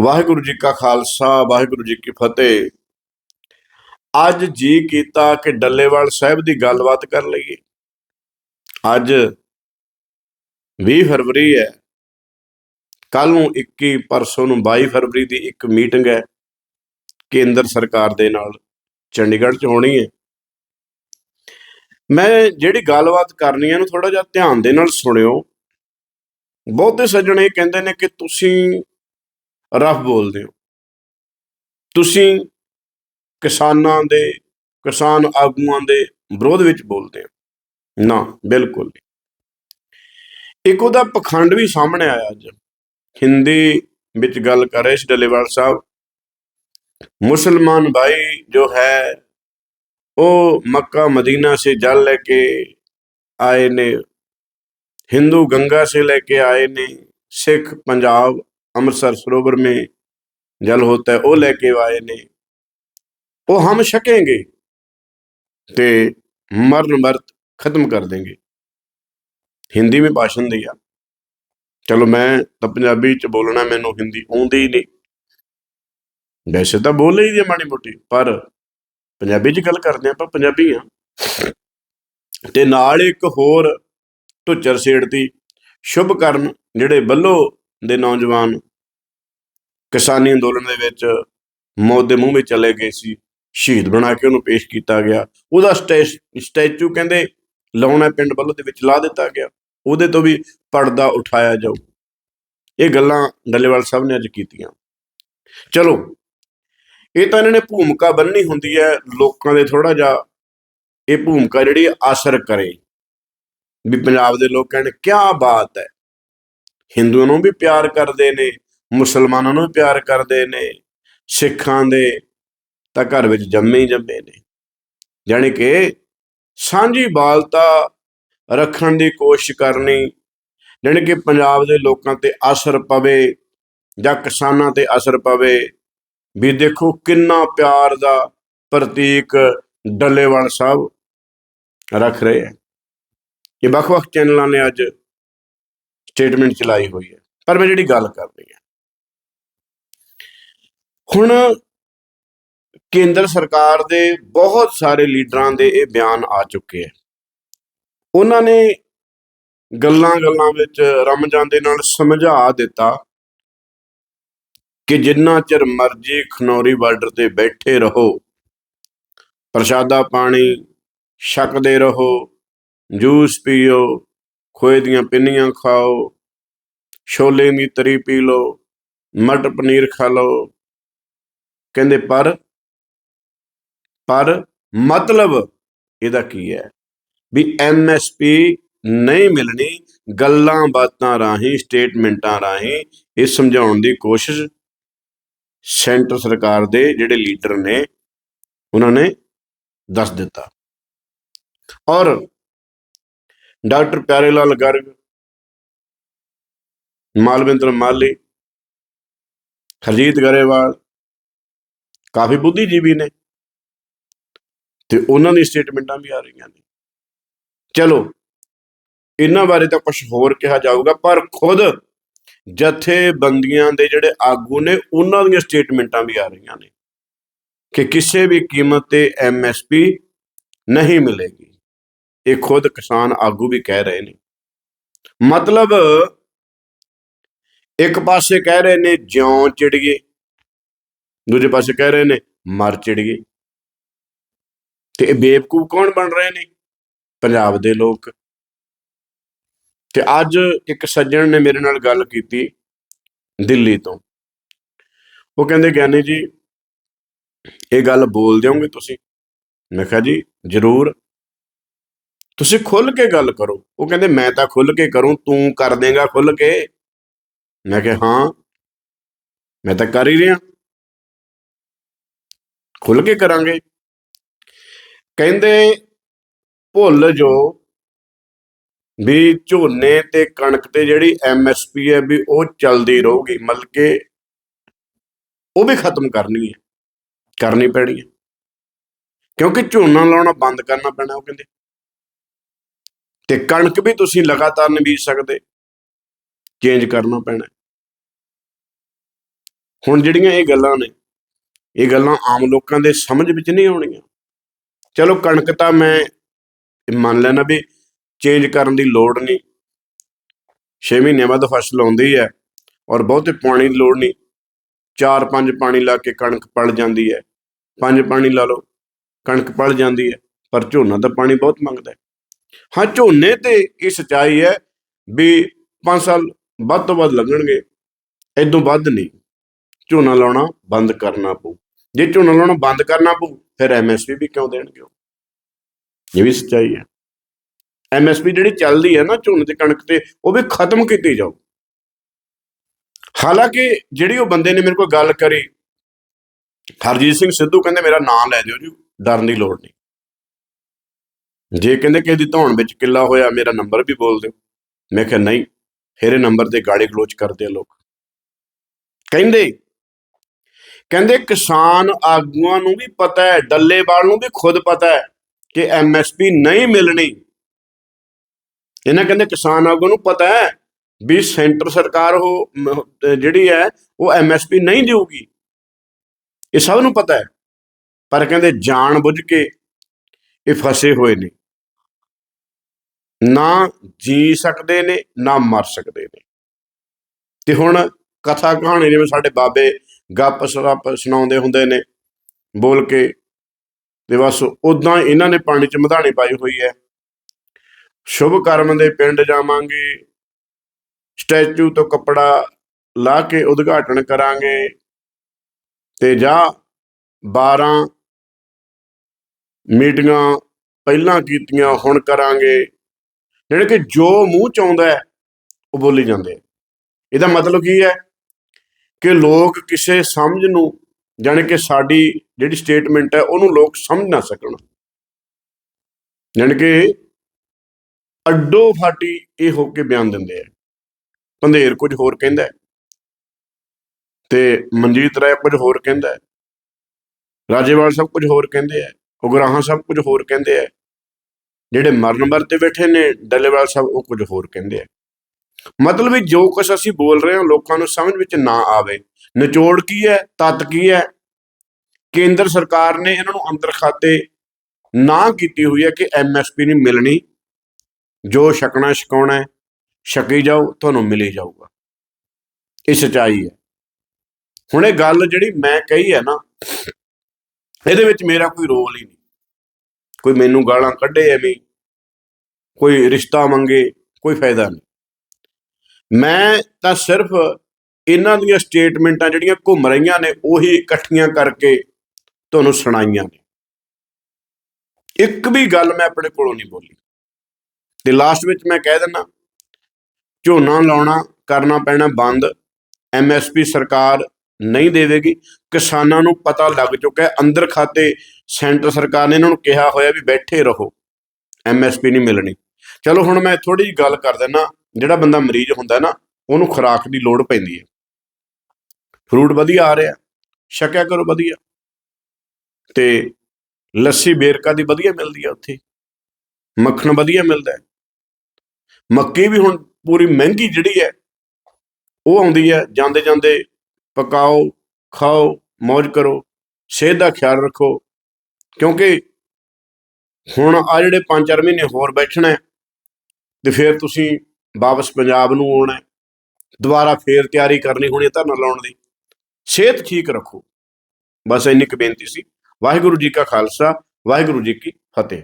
ਵਾਹਿਗੁਰੂ ਜੀ ਕਾ ਖਾਲਸਾ, ਵਾਹਿਗੁਰੂ ਜੀ ਕੀ ਫਤਿਹ। ਅੱਜ ਜੀ ਕੀਤਾ ਕਿ ਡੱਲੇਵਾਲ ਸਾਹਿਬ ਦੀ ਗੱਲਬਾਤ ਕਰ ਲਈਏ। ਅੱਜ 20 ਫਰਵਰੀ ਹੈ। ਕੱਲ ਨੂੰ 21 ਪਰਸੋਂ ਨੂੰ 22 ਫਰਵਰੀ ਦੀ ਇੱਕ ਮੀਟਿੰਗ ਹੈ। ਕੇਂਦਰ ਸਰਕਾਰ ਦੇ ਨਾਲ ਚੰਡੀਗੜ੍ਹ 'ਚ ਹੋਣੀ ਹੈ। ਮੈਂ ਜਿਹੜੀ ਗੱਲਬਾਤ ਕਰਨੀ ਹੈ ਨੂੰ ਥੋੜਾ ਜਿਹਾ ਧਿਆਨ ਦੇ ਨਾਲ ਸੁਣਿਓ। ਬਹੁਤੇ ਸੱਜਣ ਇਹ ਕਹਿੰਦੇ ਨੇ ਕਿ ਤੁਸੀਂ ਰਫ ਬੋਲਦੇ ਹੋ। ਤੁਸੀਂ ਕਿਸਾਨਾਂ ਦੇ, ਕਿਸਾਨ ਆਗੂਆਂ ਦੇ ਵਿਰੋਧ ਵਿੱਚ ਬੋਲਦੇ ਹੋ। ਨਾ, ਬਿਲਕੁਲ ਇੱਕ ਉਹਦਾ ਪਖੰਡ ਵੀ ਸਾਹਮਣੇ ਆਇਆ ਅੱਜ। ਹਿੰਦੀ ਵਿੱਚ ਗੱਲ ਕਰ ਰਹੇ ਸੀ ਡਲੇਵਾਲ ਸਾਹਿਬ। ਮੁਸਲਮਾਨ ਭਾਈ ਜੋ ਹੈ, ਉਹ ਮੱਕਾ, ਮਦੀਨਾ ਸੇ ਜਲ ਲੈ ਕੇ ਆਏ ਨੇ। ਹਿੰਦੂ ਗੰਗਾ ਸੇ ਲੈ ਕੇ ਆਏ ਨੇ। ਸਿੱਖ, ਪੰਜਾਬ अमृतसर सरोवर में जल होता है वो लेके आए ने वो हम छकेंगे ते मरण मरत खत्म कर देंगे हिंदी में भाषण दिया चलो मैं तो पंजाबी च बोलना मैनू हिंदी आउंदी ही नहीं ਵੈਸੇ ਤਾਂ ਬੋਲ ਲਈ ਦੀ ਆ ਮਾੜੀ ਮੋਟੀ ਪਰ ਪੰਜਾਬੀ 'ਚ ਗੱਲ ਕਰਦੇ ਆਪਾਂ ਪੰਜਾਬੀ ਆ ਤੇ ਨਾਲ ਇੱਕ ਹੋਰ ਢੁੱਚਰ ਸੇੜਤੀ ਸ਼ੁਭ ਕਰਨ ਜਿਹੜੇ ਬੱਲੋ ਦੇ ਨੌਜਵਾਨ ਕਿਸਾਨੀ ਅੰਦੋਲਨ ਦੇ ਵਿੱਚ ਮੌਤ ਦੇ ਮੂੰਹ ਵਿੱਚ ਚਲੇ ਗਏ ਸੀ, ਸ਼ਹੀਦ ਬਣਾ ਕੇ ਉਹਨੂੰ ਪੇਸ਼ ਕੀਤਾ ਗਿਆ। ਉਹਦਾ ਸਟੈ- ਸਟੈਚੂ ਕਹਿੰਦੇ ਲਾਉਣਾ ਪਿੰਡ ਵੱਲੋਂ ਦੇ ਵਿੱਚ ਲਾ ਦਿੱਤਾ ਗਿਆ। ਉਹਦੇ ਤੋਂ ਵੀ ਪਰਦਾ ਉਠਾਇਆ ਜਾਊ। ਇਹ ਗੱਲਾਂ ਡੱਲੇਵਾਲ ਸਾਹਿਬ ਨੇ ਅੱਜ ਕੀਤੀਆਂ। ਚਲੋ, ਇਹ ਤਾਂ ਇਹਨਾਂ ਨੇ ਭੂਮਿਕਾ ਬੰਨਣੀ ਹੁੰਦੀ ਹੈ, ਲੋਕਾਂ ਦੇ ਥੋੜਾ ਜਿਹਾ ਇਹ ਭੂਮਿਕਾ ਜਿਹੜੀ ਅਸਰ ਕਰੇ। ਵੀ ਪੰਜਾਬ ਦੇ ਲੋਕ ਕਹਿਣ, ਕਿਆ ਬਾਤ ਹੈ। ਹਿੰਦੂਆਂ ਨੂੰ ਵੀ ਪਿਆਰ ਕਰਦੇ ਨੇ, ਮੁਸਲਮਾਨਾਂ ਨੂੰ ਵੀ ਪਿਆਰ ਕਰਦੇ ਨੇ, ਸਿੱਖਾਂ ਦੇ ਤਾਂ ਘਰ ਵਿੱਚ ਜੰਮੇ ਹੀ ਜੰਮੇ ਨੇ। ਜਾਣੀ ਕਿ ਸਾਂਝੀ ਬਾਲਤਾ ਰੱਖਣ ਦੀ ਕੋਸ਼ਿਸ਼ ਕਰਨੀ, ਜਾਣੀ ਕਿ ਪੰਜਾਬ ਦੇ ਲੋਕਾਂ ਤੇ ਅਸਰ ਪਵੇ ਜਾਂ ਕਿਸਾਨਾਂ ਤੇ ਅਸਰ ਪਵੇ, ਵੀ ਦੇਖੋ ਕਿੰਨਾ ਪਿਆਰ ਦਾ ਪ੍ਰਤੀਕ ਡੱਲੇਵਾਲ ਸਾਹਿਬ ਰੱਖ ਰਹੇ ਹੈ ਇਹ ਵੱਖ-ਵੱਖ ਚੈਨਲਾਂ ਨੇ ਅੱਜ ਸਟੇਟਮੈਂਟ ਚਲਾਈ ਹੋਈ ਹੈ। ਪਰ ਮੈਂ ਜਿਹੜੀ ਗੱਲ ਕਰ ਰਹੀ ਹਾਂ। ਹੁਣ ਕੇਂਦਰ ਸਰਕਾਰ ਦੇ ਬਹੁਤ ਸਾਰੇ ਲੀਡਰਾਂ ਦੇ ਇਹ ਬਿਆਨ ਆ ਚੁੱਕੇ ਹੈ। ਉਹਨਾਂ ਨੇ ਗੱਲਾਂ-ਗੱਲਾਂ ਵਿੱਚ ਰਮਜਾਨ ਦੇ ਨਾਲ ਸਮਝਾ ਦਿੱਤਾ ਕਿ ਜਿੰਨਾ ਚਿਰ ਮਰਜ਼ੀ ਖਨੌਰੀ ਬਾਰਡਰ ਤੇ ਬੈਠੇ ਰਹੋ, ਪ੍ਰਸ਼ਾਦਾ ਪਾਣੀ ਛਕਦੇ ਰਹੋ, ਜੂਸ ਪੀਓ ਖੋਏ ਦੀਆਂ ਪਿੰਨੀਆਂ ਖਾਓ, ਛੋਲੇ ਦੀ ਤਰੀ ਪੀ ਲਓ, ਮਟਰ ਪਨੀਰ ਖਾ ਲਓ। ਕਹਿੰਦੇ, ਪਰ ਪਰ ਮਤਲਬ ਇਹਦਾ ਕੀ ਹੈ? ਵੀ ਐਮਐਸਪੀ ਨਹੀਂ ਮਿਲਣੀ ਗੱਲਾਂ ਬਾਤਾਂ ਰਾਹੀਂ, ਸਟੇਟਮੈਂਟਾਂ ਰਾਹੀਂ, ਇਹ ਸਮਝਾਉਣ ਦੀ ਕੋਸ਼ਿਸ਼ ਸੈਂਟਰ ਸਰਕਾਰ ਦੇ ਜਿਹੜੇ ਲੀਡਰ ਨੇ, ਉਹਨਾਂ ਨੇ ਦੱਸ ਦਿੱਤਾ। ਔਰ ਡਾਕਟਰ ਪਿਆਰੇ ਲਾਲ ਗਰਗ, ਮਾਲਵਿੰਦਰ ਮਾਲੀ, ਹਰਜੀਤ ਗਰੇਵਾਲ, ਕਾਫੀ ਬੁੱਧੀਜੀਵੀ ਨੇ ਤੇ ਉਹਨਾਂ ਦੀ ਸਟੇਟਮੈਂਟਾਂ ਵੀ ਆ ਰਹੀਆਂ ਨੇ। ਚਲੋ, ਇਹਨਾਂ ਬਾਰੇ ਤਾਂ ਕੁਝ ਹੋਰ ਕਿਹਾ ਜਾਊਗਾ, ਪਰ ਖੁਦ ਜਥੇਬੰਦੀਆਂ ਦੇ ਜਿਹੜੇ ਆਗੂ ਨੇ, ਉਹਨਾਂ ਦੀਆਂ ਸਟੇਟਮੈਂਟਾਂ ਵੀ ਆ ਰਹੀਆਂ ਨੇ ਕਿ ਕਿਸੇ ਵੀ ਕੀਮਤ ਤੇ ਐਮਐਸਪੀ ਨਹੀਂ ਮਿਲੇਗੀ। ਇਹ ਖੁਦ ਕਿਸਾਨ ਆਗੂ ਵੀ ਕਹਿ ਰਹੇ ਨੇ। ਮਤਲਬ ਇੱਕ ਪਾਸੇ ਕਹਿ ਰਹੇ ਨੇ ਜਿਉਂ ਚਿੜੀਏ ਦੂਜੇ ਪਾਸੇ ਕਹਿ ਰਹੇ ਨੇ ਮਰ ਚਿੜੀਏ ਤੇ ਇਹ ਬੇਵਕੂਫ ਕੌਣ ਬਣ ਰਹੇ ਨੇ? ਪੰਜਾਬ ਦੇ ਲੋਕ। ਤੇ ਅੱਜ ਇੱਕ ਸੱਜਣ ਨੇ ਮੇਰੇ ਨਾਲ ਗੱਲ ਕੀਤੀ ਦਿੱਲੀ ਤੋਂ। ਉਹ ਕਹਿੰਦੇ, ਗਿਆਨੀ ਜੀ, ਇਹ ਗੱਲ ਬੋਲ ਦਿਓਗੇ ਤੁਸੀਂ? ਮੈਂ ਕਿਹਾ ਜੀ, ਜ਼ਰੂਰ। ਤੁਸੀਂ ਖੁੱਲ ਕੇ ਗੱਲ ਕਰੋ। ਉਹ ਕਹਿੰਦੇ, ਮੈਂ ਤਾਂ ਖੁੱਲ ਕੇ ਕਰੂੰ, ਤੂੰ ਕਰ ਦੇਗਾ ਖੁੱਲ ਕੇ। ਮੈਂ ਕਿਹਾ, ਹਾਂ, ਮੈਂ ਤਾਂ ਕਰ ਹੀ ਰਿਹਾ। ਖੁੱਲ ਕੇ ਕਰਾਂਗੇ। ਕਹਿੰਦੇ, ਭੁੱਲ ਜੋ ਵੀ ਝੋਨੇ ਤੇ ਕਣਕ ਤੇ ਜਿਹੜੀ ਐਮਐਸਪੀ ਹੈ ਵੀ ਉਹ ਚੱਲਦੀ ਰਹੂਗੀ, ਮਤਲਬ ਕਿ ਉਹ ਵੀ ਖਤਮ ਕਰਨੀ ਹੈ ਕਰਨੀ ਪੈਣੀ ਹੈ ਕਿਉਂਕਿ ਝੋਨਾ ਲਾਉਣਾ ਬੰਦ ਕਰਨਾ ਪੈਣਾ, ਉਹ ਕਹਿੰਦੇ। ਤੇ ਕਣਕ ਵੀ ਤੁਸੀਂ ਲਗਾਤਾਰ ਨਹੀਂ ਬੀਜ ਸਕਦੇ। ਚੇਂਜ ਕਰਨਾ ਪੈਣਾ। ਹੁਣ ਜਿਹੜੀਆਂ ਇਹ ਗੱਲਾਂ ਨੇ, ਇਹ ਗੱਲਾਂ ਆਮ ਲੋਕਾਂ ਦੇ ਸਮਝ ਵਿੱਚ ਨਹੀਂ ਆਉਣੀਆਂ। ਚਲੋ ਕਣਕ ਤਾਂ ਮੈਂ ਮੰਨ ਲੈਣਾ ਵੀ ਚੇਂਜ ਕਰਨ ਦੀ ਲੋੜ ਨਹੀਂ। 6 ਮਹੀਨਿਆਂ ਬਾਅਦ ਫਸਲ ਆਉਂਦੀ ਹੈ ਔਰ ਬਹੁਤੇ ਪਾਣੀ ਦੀ ਲੋੜ ਨਹੀਂ। ਚਾਰ ਪੰਜ ਪਾਣੀ ਲਾ ਕੇ ਕਣਕ ਪਲ ਜਾਂਦੀ ਹੈ। ਪੰਜ ਪਾਣੀ ਲਾ ਲਓ, ਕਣਕ ਪਲ ਜਾਂਦੀ ਹੈ। ਪਰ ਝੋਨਾ ਤਾਂ ਪਾਣੀ ਬਹੁਤ ਮੰਗਦਾ ਹੈ। ਹਾਂ, ਝੋਨੇ ਤੇ ਇਹ ਸਚਾਈ ਹੈ ਵੀ 5 ਸਾਲ ਵੱਧ ਤੋਂ ਵੱਧ ਲੱਗਣਗੇ ਇਦੋਂ ਵੱਧ ਨਹੀਂ। ਝੋਨਾ ਲਾਉਣਾ ਬੰਦ ਕਰਨਾ ਪਊ। ਜੇ ਝੋਨਾ ਲਾਉਣਾ ਬੰਦ ਕਰਨਾ ਪਊ, ਫਿਰ ਐਮਐਸਪੀ ਵੀ ਕਿਉਂ ਦੇਣਗੇ ਉਹ? ਇਹ ਵੀ ਸਚਾਈ ਹੈ। ਐਮਐਸਪੀ ਜਿਹੜੀ ਚੱਲਦੀ ਹੈ ਨਾ ਝੋਨੇ ਤੇ ਕਣਕ ਤੇ, ਉਹ ਵੀ ਖਤਮ ਕੀਤੀ ਜਾਓ ਹਾਲਾਂਕਿ ਜਿਹੜੀ ਉਹ ਬੰਦੇ ਨੇ ਮੇਰੇ ਕੋਲ ਗੱਲ ਕਰੀ, ਹਰਜੀਤ ਸਿੰਘ ਸਿੱਧੂ ਕਹਿੰਦੇ, ਮੇਰਾ ਨਾਮ ਲੈ ਦਿਓ ਜੀ, ਡਰਨ ਦੀ ਲੋੜ ਨਹੀਂ। ਜੇ ਕਹਿੰਦੇ ਕਿ ਇਹਦੀ ਧੌਣ ਵਿੱਚ ਕਿੱਲਾ ਹੋਇਆ, ਮੇਰਾ ਨੰਬਰ ਵੀ ਬੋਲ ਦਿਓ। ਮੈਂ ਕਿਹਾ, ਨਹੀਂ ਫਿਰ ਇਹ ਨੰਬਰ ਤੇ ਗਾਲੀ ਗਲੋਚ ਕਰਦੇ ਆ ਲੋਕ। ਕਹਿੰਦੇ ਕਹਿੰਦੇ ਕਿਸਾਨ ਆਗੂਆਂ ਨੂੰ ਵੀ ਪਤਾ ਹੈ, ਡੱਲੇਵਾਲ ਨੂੰ ਵੀ ਖੁਦ ਪਤਾ ਹੈ ਕਿ ਐਮਐਸਪੀ ਨਹੀਂ ਮਿਲਣੀ। ਇਹਨਾਂ ਕਹਿੰਦੇ ਕਿਸਾਨ ਆਗੂ ਨੂੰ ਪਤਾ ਹੈ ਵੀ ਸੈਂਟਰ ਸਰਕਾਰ ਉਹ ਜਿਹੜੀ ਹੈ, ਉਹ ਐਮਐਸਪੀ ਨਹੀਂ ਦੇਊਗੀ। ਇਹ ਸਭ ਨੂੰ ਪਤਾ ਹੈ। ਪਰ ਕਹਿੰਦੇ ਜਾਣ ਬੁੱਝ ਕੇ ਇਹ ਫਸੇ ਹੋਏ ਨੇ। ਨਾ ਜੀ ਸਕਦੇ ਨੇ, ਨਾ ਮਰ ਸਕਦੇ ਨੇ। ਤੇ ਹੁਣ ਕਥਾ ਕਹਾਣੀ ਜਿਵੇਂ ਸਾਡੇ ਬਾਬੇ ਗੱਪ ਸਰਾਪ ਸੁਣਾਉਂਦੇ ਹੁੰਦੇ ਨੇ, ਬੋਲ ਕੇ, ਤੇ ਬਸ ਉਦਾਂ ਇਹਨਾਂ ਨੇ ਪਾਣੀ ਚ ਮਧਾਣੀ ਪਾਈ ਹੋਈ ਹੈ। ਸ਼ੁਭ ਕਰਮ ਦੇ ਪਿੰਡ ਜਾਵਾਂਗੇ, ਸਟੈਚੂ ਤੋਂ ਕੱਪੜਾ ਲਾ ਕੇ ਉਦਘਾਟਨ ਕਰਾਂਗੇ, ਤੇ ਜਾ 12 ਮੀਟਿੰਗਾਂ ਪਹਿਲਾਂ ਕੀਤੀਆਂ, ਹੁਣ ਕਰਾਂਗੇ। ਜਿਹੜੇ ਕਿ ਜੋ ਮੂੰਹ ਚ ਆਉਂਦਾ ਹੈ, ਉਹ ਬੋਲੀ ਜਾਂਦੇ ਆ। ਇਹਦਾ ਮਤਲਬ ਕੀ ਹੈ ਕਿ ਲੋਕ ਕਿਸੇ ਸਮਝ ਨੂੰ, ਜਾਣੀ ਕਿ ਸਾਡੀ ਜਿਹੜੀ ਸਟੇਟਮੈਂਟ ਹੈ, ਉਹਨੂੰ ਲੋਕ ਸਮਝ ਨਾ ਸਕਣ। ਜਾਣੀ ਕਿ ਅੱਡੋ ਫਾਟੀ ਇਹ ਹੋ ਕੇ ਬਿਆਨ ਦਿੰਦੇ ਆ। ਪੰਧੇਰ ਕੁਝ ਹੋਰ ਕਹਿੰਦਾ ਤੇ ਮਨਜੀਤ ਰਾਏ ਕੁਝ ਹੋਰ ਕਹਿੰਦਾ ਰਾਜੇਵਾਲ ਸਭ ਕੁਝ ਹੋਰ ਕਹਿੰਦੇ ਆ, ਉਗਰਾਹਾਂ ਸਭ ਕੁਝ ਹੋਰ ਕਹਿੰਦੇ ਆ। ਜਿਹੜੇ ਮਰਨ ਵਰ ਤੇ ਬੈਠੇ ਨੇ ਡੱਲੇਵਾਲ ਸਾਹਿਬ ਉਹ ਕੁਝ ਹੋਰ ਕਹਿੰਦੇ ਆ। ਮਤਲਬ ਵੀ ਜੋ ਕੁਝ ਅਸੀਂ ਬੋਲ ਰਹੇ ਹਾਂ ਲੋਕਾਂ ਨੂੰ ਸਮਝ ਵਿੱਚ ਨਾ ਆਵੇ। ਨਿਚੋੜ ਕੀ ਹੈ ਤੱਤ ਕੀ ਹੈ? ਕੇਂਦਰ ਸਰਕਾਰ ਨੇ ਇਹਨਾਂ ਨੂੰ ਅੰਦਰ ਖਾਤੇ ਨਾ ਕੀਤੀ ਹੋਈ ਹੈ ਕਿ ਐਮਐਸਪੀ ਨਹੀਂ ਮਿਲਣੀ। ਜੋ ਛਕਣਾ ਛਕਾਉਣਾ ਹੈ ਛਕੀ ਜਾਓ ਤੁਹਾਨੂੰ ਮਿਲੀ ਜਾਊਗਾ। ਇਹ ਸਚਾਈ ਹੈ। ਹੁਣ ਇਹ ਗੱਲ ਜਿਹੜੀ ਮੈਂ ਕਹੀ ਹੈ ਨਾ ਇਹਦੇ ਵਿੱਚ ਮੇਰਾ ਕੋਈ ਰੋਲ ਹੀ ਨਹੀਂ। ਕੋਈ ਮੈਨੂੰ ਗਾਲਾਂ ਕੱਢੇ ਐਵੇਂ ਕੋਈ ਰਿਸ਼ਤਾ ਮੰਗੇ, ਕੋਈ ਫਾਇਦਾ ਨਹੀਂ। ਮੈਂ ਤਾਂ ਸਿਰਫ ਇਹਨਾਂ ਦੀਆਂ ਸਟੇਟਮੈਂਟਾਂ ਜਿਹੜੀਆਂ ਘੁੰਮ ਰਹੀਆਂ ਨੇ, ਉਹੀ ਇਕੱਠੀਆਂ ਕਰਕੇ ਤੁਹਾਨੂੰ ਸੁਣਾਈਆਂ ਨੇ। ਇੱਕ ਵੀ ਗੱਲ ਮੈਂ ਆਪਣੇ ਕੋਲੋਂ ਨਹੀਂ ਬੋਲੀ। ਤੇ ਲਾਸਟ ਵਿੱਚ ਮੈਂ ਕਹਿ ਦਿੰਦਾ, ਝੋਨਾ ਲਾਉਣਾ, ਕਰਨਾ ਪੈਣਾ ਬੰਦ ਐਮਐਸਪੀ ਸਰਕਾਰ ਨਹੀਂ ਦੇਵੇਗੀ। ਕਿਸਾਨਾਂ ਨੂੰ ਪਤਾ ਲੱਗ ਚੁੱਕਾ ਹੈ, ਅੰਦਰ ਖਾਤੇ ਸੈਂਟਰ ਸਰਕਾਰ ਨੇ ਇਹਨਾਂ ਨੂੰ ਕਿਹਾ ਹੋਇਆ ਵੀ ਬੈਠੇ ਰਹੋ ਐਮਐਸਪੀ ਨਹੀਂ ਮਿਲਣੀ। ਚਲੋ ਹੁਣ ਮੈਂ ਥੋੜੀ ਜਿਹੀ ਗੱਲ ਕਰ ਦਿੰਦਾ, ਜਿਹੜਾ ਬੰਦਾ ਮਰੀਜ਼ ਹੁੰਦਾ ਨਾ, ਉਹਨੂੰ ਖੁਰਾਕ ਦੀ ਲੋੜ ਪੈਂਦੀ ਹੈ। ਫਰੂਟ ਵਧੀਆ ਆ ਰਿਹਾ, ਛਕਿਆ ਕਰੋ ਵਧੀਆ। ਤੇ ਲੱਸੀ ਬੇਰਕਾ ਦੀ ਵਧੀਆ ਮਿਲਦੀ ਹੈ ਉੱਥੇ। ਮੱਖਣ ਵਧੀਆ ਮਿਲਦਾ ਹੈ। ਮੱਕੀ ਵੀ ਹੁਣ ਪੂਰੀ ਮਹਿੰਗੀ ਜਿਹੜੀ ਹੈ, ਉਹ ਆਉਂਦੀ ਹੈ। ਜਾਂਦੇ ਜਾਂਦੇ ਪਕਾਓ, ਖਾਓ ਮौज ਕਰੋ, ਸਿਹਤ ਦਾ ਖਿਆਲ ਰੱਖੋ। ਕਿਉਂਕਿ ਹੁਣ ਆ ਜਿਹੜੇ 5-4 ਮਹੀਨੇ ਹੋਰ ਬੈਠਣਾ ਤੇ ਫਿਰ ਤੁਸੀਂ ਵਾਪਸ ਪੰਜਾਬ ਨੂੰ ਆਉਣਾ ਦੁਬਾਰਾ ਫੇਰ ਤਿਆਰੀ ਕਰਨੀ ਹੋਣੀ ਹੈ ਧਰਨਾ ਲਾਉਣ ਦੀ। ਸਿਹਤ ਠੀਕ ਰੱਖੋ। ਬਸ ਇੰਨੀ ਕੁ ਬੇਨਤੀ ਸੀ। ਵਾਹਿਗੁਰੂ ਜੀ ਕਾ ਖਾਲਸਾ, ਵਾਹਿਗੁਰੂ ਜੀ ਕੀ ਫਤਿਹ।